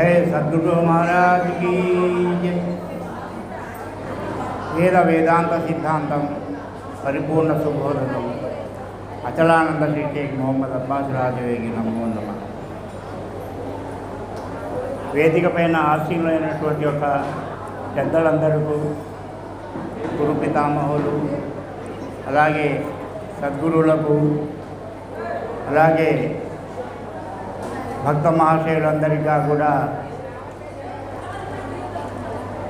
జయ సద్గురు మహారాజ్ వేద వేదాంత సిద్ధాంతం పరిపూర్ణ సుబోధనం అచలానంద శ్రీ షేక్ మొహమ్మద్ అబ్బాస్ రాజవేగి నమో నమ వేదిక పైన ఆశీనులైనటువంటి ఒక పెద్దలందరికీ గురు పితామహులు అలాగే సద్గురువులకు అలాగే భక్త మహాశయులందరికీ కూడా.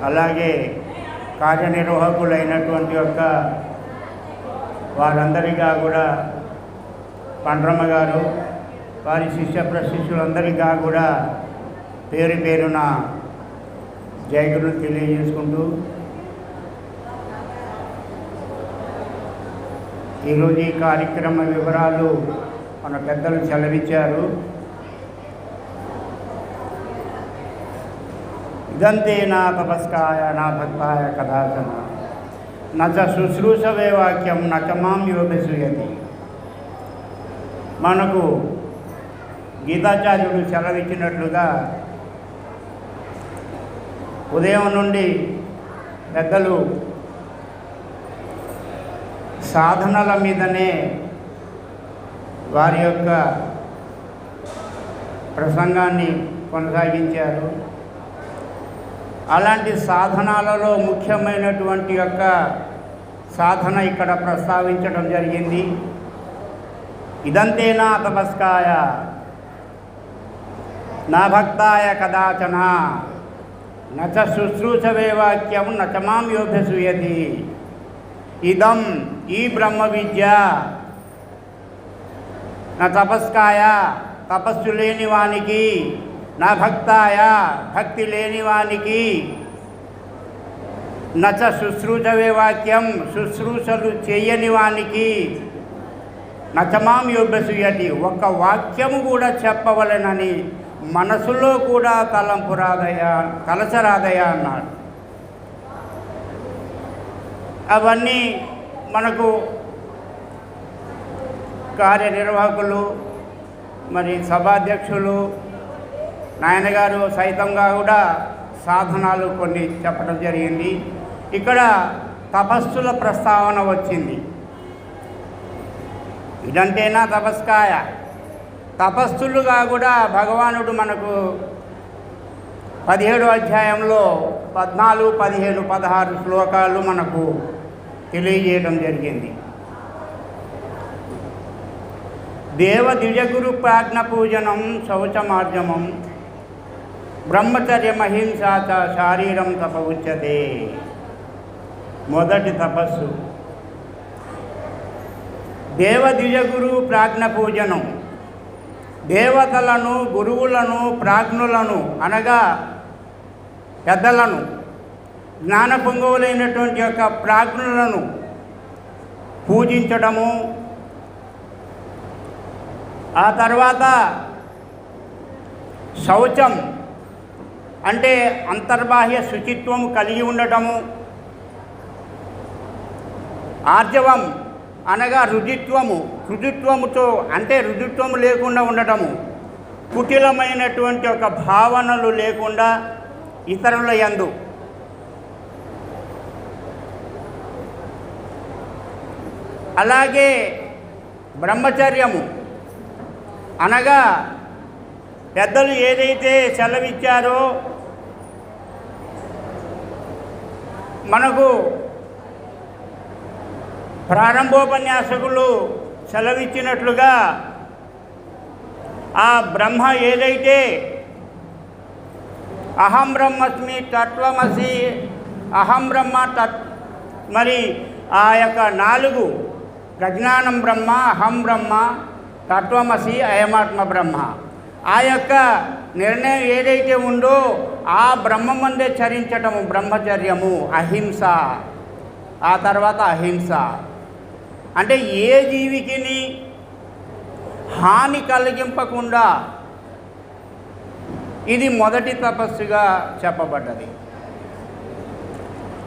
అలాగే కార్యనిర్వాహకులైనటువంటి యొక్క వారందరిగా కూడా పండ్రమ్మ గారు వారి శిష్య ప్రశిష్యులందరికీ కూడా పేరు పేరున జయగురు తెలియజేసుకుంటూ ఈరోజు ఈ కార్యక్రమ వివరాలు మన పెద్దలు సెలవిచ్చారు. ఇదంతే నా తపస్కాయ నా భక్తాయ కథాచన నచ శుశ్రూషవే వాక్యం నచమాం యోగసూయతి మనకు గీతాచార్యుడు సెలవిచ్చినట్లుగా ఉదయం నుండి పెద్దలు సాధనల మీదనే వారి యొక్క ప్రసంగాన్ని కొనసాగించారు. అలాంటి సాధనాలలో ముఖ్యమైనటువంటి యొక్క సాధన ఇక్కడ ప్రస్తావించడం జరిగింది. ఇదంతేనా తపస్కాయ. నా భక్తాయ కదాచన. నచ శుశ్రూషవే వాక్యం నచమాం యోభ్యసూయతి ఇదం ఈ బ్రహ్మ విద్య. నా తపస్కాయ తపస్సు లేని వానికి నా భక్తాయ భక్తి లేని వానికి నచ శుశ్రూషవే వాక్యం శుశ్రూషలు చేయని వానికి నచమాం యోభ్యసూయటి ఒక్క వాక్యము కూడా చెప్పవలెనని మనసులో కూడా తలంపు రాదయా కలసరాదయా అన్నాడు. అవన్నీ మనకు కార్యనిర్వాహకులు మరి సభాధ్యక్షులు నాయనగారు సైతంగా కూడా సాధనాలు కొన్ని చెప్పడం జరిగింది. ఇక్కడ తపస్సుల ప్రస్తావన వచ్చింది. ఇదంటేనా తపస్కాయ? తపస్సులుగా కూడా భగవానుడు మనకు పదిహేడు అధ్యాయంలో పద్నాలుగు పదిహేను పదహారు శ్లోకాలు మనకు తెలియజేయడం జరిగింది. దేవ ద్విజగురు ప్రాజ్ఞ పూజనం శౌచమార్జమం బ్రహ్మచర్యమహింసాచ శారీరం తప ఉచ్యతే మొదటి తపస్సు. దేవ ప్రాజ్ఞ పూజనం. దేవతలను గురువులను ప్రాజ్ఞులను అనగా పెద్దలను జ్ఞాన పొంగువులైనటువంటి యొక్క ప్రాజ్ఞులను పూజించడము. ఆ తర్వాత శౌచం. అంటే అంతర్బాహ్య శుచిత్వం కలిగి ఉండటము. ఆర్జవం అనగా రుజిత్వము రుజుత్వముతో అంటే రుజుత్వము లేకుండా ఉండటము. కుటిలమైనటువంటి ఒక భావనలు లేకుండా ఇతరుల యందు. అలాగే బ్రహ్మచర్యము అనగా పెద్దలు ఏదైతే సెలవిచ్చారో మనకు ప్రారంభోపన్యాసకులు సెలవిచ్చినట్లుగా ఆ బ్రహ్మ ఏదైతే అహం బ్రహ్మస్మి తత్వమసి అహం బ్రహ్మ తత్ మరి ఆ యొక్క నాలుగు ప్రజ్ఞానం బ్రహ్మ అహం బ్రహ్మ తత్వమసి అయమాత్మ బ్రహ్మ. ఆ యొక్క నిర్ణయం ఏదైతే ఉందో ఆ బ్రహ్మమందే చరించటము బ్రహ్మచర్యము అహింస. ఆ తర్వాత అహింస. అంటే ఏ జీవికిని హాని కలిగింపకుండా ఇది మొదటి తపస్సుగా చెప్పబడ్డది.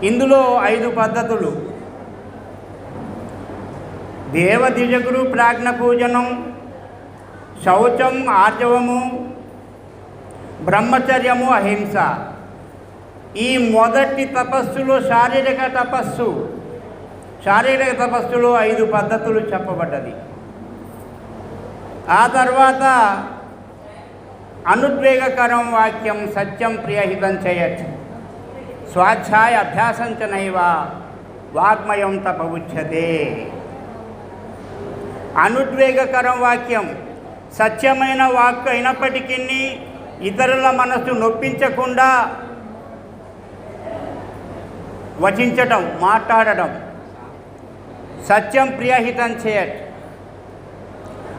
ఇందులో ఐదు పద్ధతులు. దేవదిజగురు ప్రాజ్ఞ పూజనం శౌచం ఆర్జవము బ్రహ్మచర్యము అహింస. ఈ మొదటి తపస్సులో శారీరక తపస్సు. శారీరక తపస్సులో ఐదు పద్ధతులు చెప్పబడ్డది. ఆ తర్వాత అనుద్వేగకరం వాక్యం సత్యం ప్రియహితం చేయచ్చు స్వాధ్యాయ అభ్యాసం చ వాగ్మయం తపవుచ్యతే అనుద్వేగకరం వాక్యం సత్యమైన వాక్ అయినప్పటికీ ఇతరుల మనసు నొప్పించకుండా వచించటం మాట్లాడటం. సత్యం ప్రియహితం చేయట్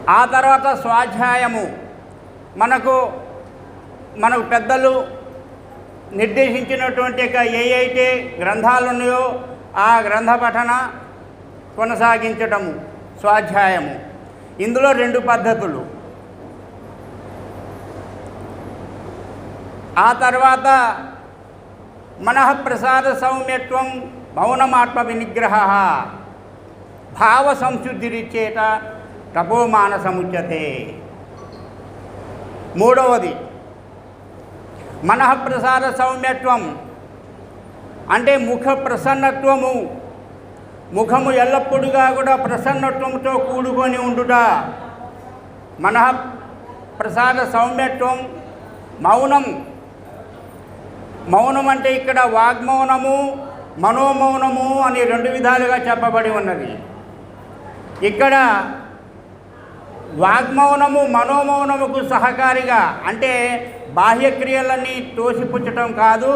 ఆ తర్వాత స్వాధ్యాయము. మనకు మనకు పెద్దలు నిర్దేశించినటువంటి ఏ అయితే గ్రంథాలు ఉన్నాయో ఆ గ్రంథ పఠన కొనసాగించటము స్వాధ్యాయము. ఇందులో రెండు పద్ధతులు. ఆ తర్వాత మనఃప్రసాద సౌమ్యత్వం మౌనమాత్మ వినిగ్రహ భావ సంశుద్ధిరిచ్చేట తపోమానసముచ్యతే. మూడవది మనఃప్రసాద సౌమ్యత్వం అంటే ముఖ ప్రసన్నత్వము ముఖము ఎల్లప్పుడుగా కూడా ప్రసన్నత్వంతో కూడుకొని ఉండుట. మనః ప్రసాద సౌమ్యత్వం మౌనం మౌనం అంటే ఇక్కడ వాగ్మౌనము మనోమౌనము అని రెండు విధాలుగా చెప్పబడి ఉన్నది. ఇక్కడ వాగ్మౌనము మనోమౌనముకు సహకారిగా అంటే బాహ్యక్రియలన్నీ తోసిపుచ్చటం కాదు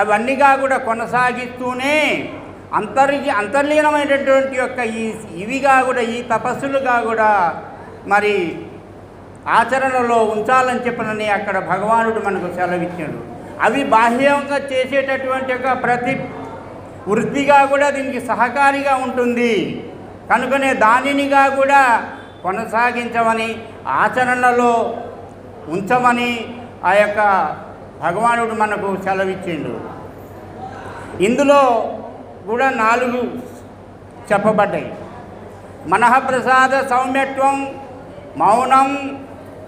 అవన్నీగా కూడా కొనసాగిస్తూనే అంతర్ అంతర్లీనమైనటువంటి యొక్క ఈ ఇవిగా కూడా ఈ తపస్సులుగా కూడా మరి ఆచరణలో ఉంచాలని చెప్పనని అక్కడ భగవానుడు మనకు సెలవిచ్చాడు. అవి బాహ్యంగా చేసేటటువంటి యొక్క ప్రతి వృత్తిగా కూడా దీనికి సహకారిగా ఉంటుంది. కనుకనే దానినిగా కూడా కొనసాగించమని ఆచరణలో ఉంచమని ఆ యొక్క భగవానుడు మనకు సెలవిచ్చిండు. ఇందులో కూడా నాలుగు చెప్పబడ్డాయి. మనఃప్రసాద సౌమ్యత్వం మౌనం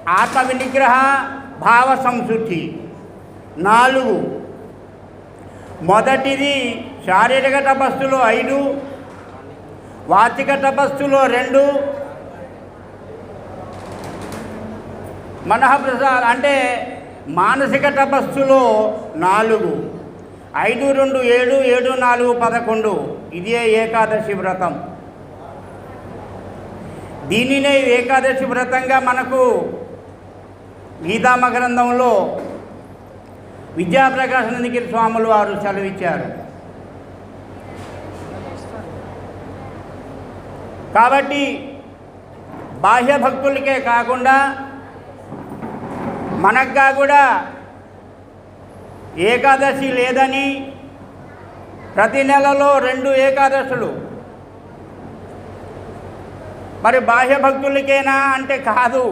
ఆత్మ వినిగ్రహ భావ సంశుద్ధి నాలుగు. మొదటిది శారీరక తపస్సులో ఐదు వాచిక తపస్సులో రెండు మనఃప్రసాద అంటే మానసిక తపస్సులో నాలుగు. ఐదు రెండు ఏడు ఏడు నాలుగు పదకొండు. ఇదే ఏకాదశి వ్రతం. దీనినే ఏకాదశి వ్రతంగా మనకు గీతామ గ్రంథంలో విద్యాప్రకాశనందగిరి స్వాములు వారు సెలవిచ్చారు. కాబట్టి బాహ్య భక్తులకే కాకుండా మనగ్గా కూడా ఏకాదశి లేదని ప్రతి నెలలో రెండు ఏకాదశులు. మరి బాహ్య భక్తులకేనా అంటే కాదు.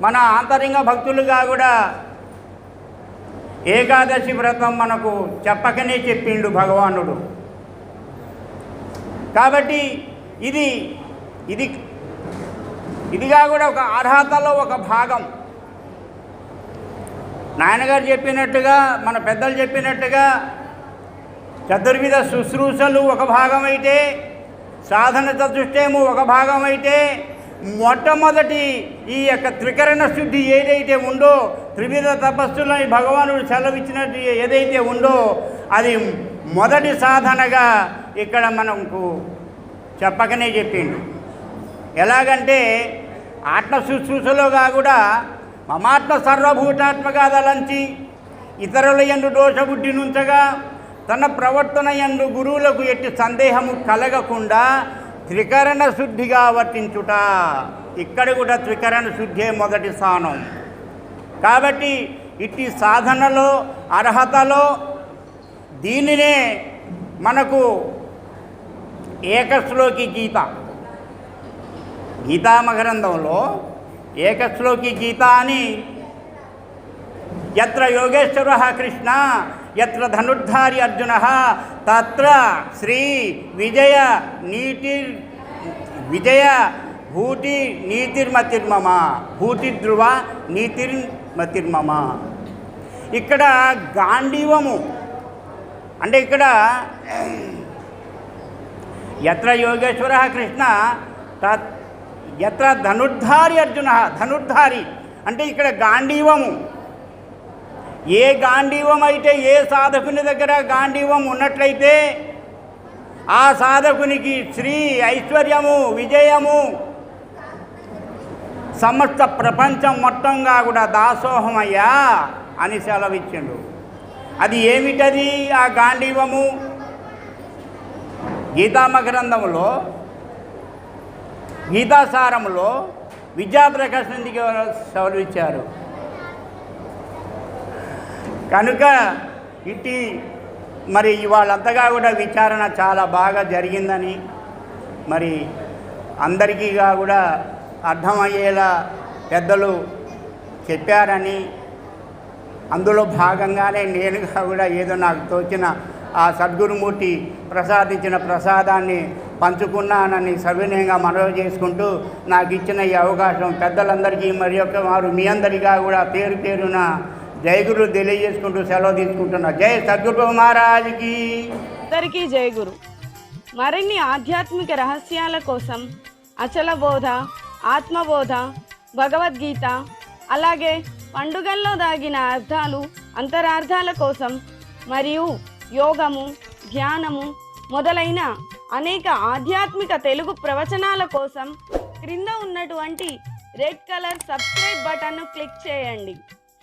మన ఆంతరింగ భక్తులుగా కూడా ఏకాదశి వ్రతం మనకు చెప్పకనే చెప్పిండు భగవానుడు. కాబట్టి ఇది ఇది ఇదిగా కూడా ఒక అర్హతలో ఒక భాగం. నాయనగారు చెప్పినట్టుగా మన పెద్దలు చెప్పినట్టుగా చతుర్విధ శుశ్రూషలు ఒక భాగం అయితే సాధన చతుష్టయము ఒక భాగం అయితే మొట్టమొదటి ఈ యొక్క త్రికరణ శుద్ధి ఏదైతే ఉందో త్రివిధ తపస్సులని భగవానుడు సెలవిచ్చినట్టు ఏదైతే ఉందో అది మొదటి సాధనగా ఇక్కడ మనకు చెప్పకనే చెప్పిండు. ఎలాగంటే ఆత్మ శుశ్రూషలోగా కూడా మమాత్మ సర్వభూతాత్మగా దలంచి ఇతరుల ఎందు దోషబుద్ధి నుంచగా తన ప్రవర్తన ఎందు గురువులకు ఎట్టి సందేహము కలగకుండా త్రికరణ శుద్ధిగా వర్తించుట. ఇక్కడ కూడా త్రికరణ శుద్ధే మొదటి స్థానం. కాబట్టి ఇట్టి సాధనలో అర్హతలో దీనినే మనకు ఏకశ్లోకి గీత. గీతామగ్రంథంలో ఏకశ్లోకి గీత అని ఎత్ర యోగేశ్వర కృష్ణ ఎత్ర ధనుర్ధారి అర్జున తత్ర శ్రీ విజయ నీటి విజయ భూటి నీతిర్మతిర్మమ భూతి ధ్రువ నీతిర్మతిర్మమ. ఇక్కడ గాంధీవము అంటే ఇక్కడ ఎత్ర యోగేశ్వర కృష్ణ తత్ ఎత్ర ధనుర్ధారి అర్జున ధనుర్ధారి. అంటే ఇక్కడ గాంధీవము. ఏ గాంధీవం అయితే ఏ సాధకుని దగ్గర గాంధీవం ఉన్నట్లయితే ఆ సాధకునికి శ్రీ ఐశ్వర్యము విజయము సమస్త ప్రపంచం మొత్తంగా కూడా దాసోహమయ్యా అని సెలవిచ్చిండు. అది ఏమిటది ఆ గాంధీవము? గీతామ గ్రంథంలో గీతాసారములో విద్యాప్రకాశానికి సెలవిచ్చారు. కనుక ఇట్టి మరి వాళ్ళంతగా కూడా విచారణ చాలా బాగా జరిగిందని మరి అందరికీగా కూడా అర్థమయ్యేలా పెద్దలు చెప్పారని అందులో భాగంగానే నేనుగా కూడా ఏదో నాకు తోచిన ఆ సద్గురుమూర్తి ప్రసాదించిన ప్రసాదాన్ని పంచుకున్నానని సవినయంగా మనవి చేసుకుంటూ నాకు ఇచ్చిన ఈ అవకాశం పెద్దలందరికీ మరి యొక్క వారు మీ అందరిగా కూడా పేరు పేరున జయగురు తెలియజేసుకుంటూ సెలవు తీసుకుంటున్నా. జై సద్గురు మహారాజుకి. అందరికీ జయ గురు. మరిన్ని ఆధ్యాత్మిక రహస్యాల కోసం అచల బోధ ఆత్మబోధ భగవద్గీత అలాగే పండుగల్లో దాగిన అర్థాలు అంతరార్థాల కోసం మరియు యోగము ధ్యానము మొదలైన అనేక ఆధ్యాత్మిక తెలుగు ప్రవచనాల కోసం క్రింద ఉన్నటువంటి రెడ్ కలర్ సబ్స్క్రైబ్ బటన్ను క్లిక్ చేయండి.